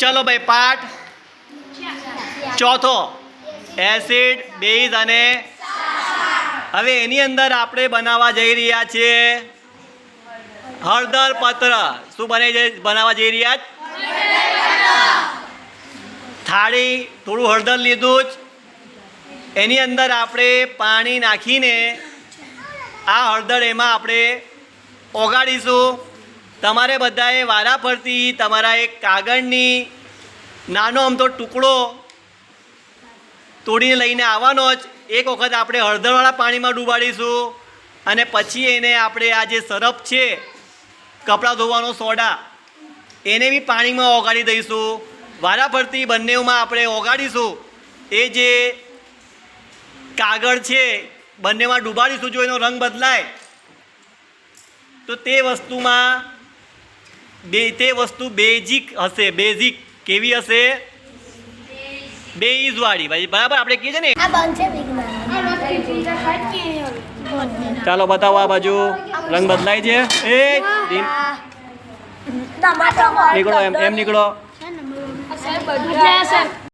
ચલો ભાઈ, પાઠ. ચોથો. એસિડ, બેઝ અને હવે એની અંદર આપણે બનાવવા જઈ રહ્યા છીએ હળદર પત્ર. શું બને બનાવવા જઈ રહ્યા થાળી, થોડું હળદર લીધું જ. એની અંદર આપણે પાણી નાખીને આ હળદર એમાં આપણે ઓગાળીશું. તમારે બધાએ વારા ફરતી, તમારા એક કાગળની નાનો આમ તો ટુકડો તોડીને લઈને આવવાનો જ. એક વખત આપણે હળદરવાળા પાણીમાં ડૂબાડીશું અને પછી એને આપણે આ જે સરફ છે, કપડાં ધોવાનો સોડા, એને બી પાણીમાં ઓગાળી દઈશું. વારા ફરતી બંનેમાં આપણે ઓગાળીશું. એ જે કાગળ છે, બંનેમાં ડૂબાડીશું જો એનો રંગ બદલાય, તો તે વસ્તુમાં બે તે વસ્તુ બેઝિક હશે. બેઝિક કેવી હશે? બેઝવાળી. ભાઈ બરાબર આપણે કહીએ છે ને ચાલો બતાવો આ બાજુ. રંગ બદલાય છે. એ નીકળો એમ એમ નીકળો.